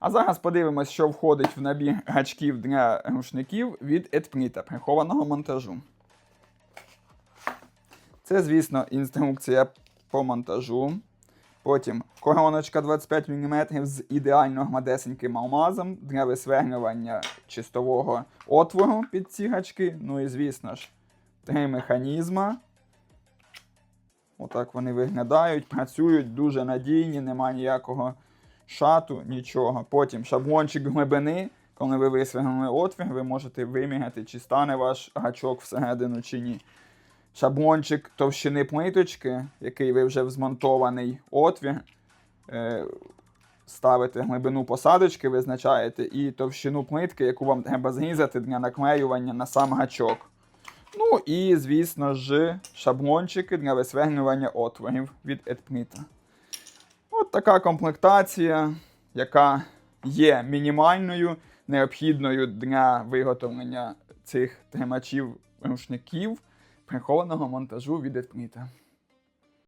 А зараз подивимось, що входить в набір гачків для рушників від Едпніта прихованого монтажу. Це, звісно, інструкція по монтажу. Потім короночка 25 мм з ідеально гладесеньким алмазом для висверлювання чистового отвору під ці гачки. Ну і, звісно ж, три механізма. Отак вони виглядають, працюють дуже надійні, немає ніякого шату, нічого. Потім шаблончик глибини. Коли ви висвергнули отвір, ви можете виміряти, чи стане ваш гачок всередину чи ні. Шаблончик товщини плиточки, який ви вже в змонтований отвір. Е, ставите глибину посадочки, визначаєте, і товщину плитки, яку вам треба зрізати для наклеювання на сам гачок. Ну і, звісно ж, шаблончики для висверлювання отворів від Едпніта. Така комплектація, яка є мінімальною, необхідною для виготовлення цих тримачів рушників прихованого монтажу від Едпніта.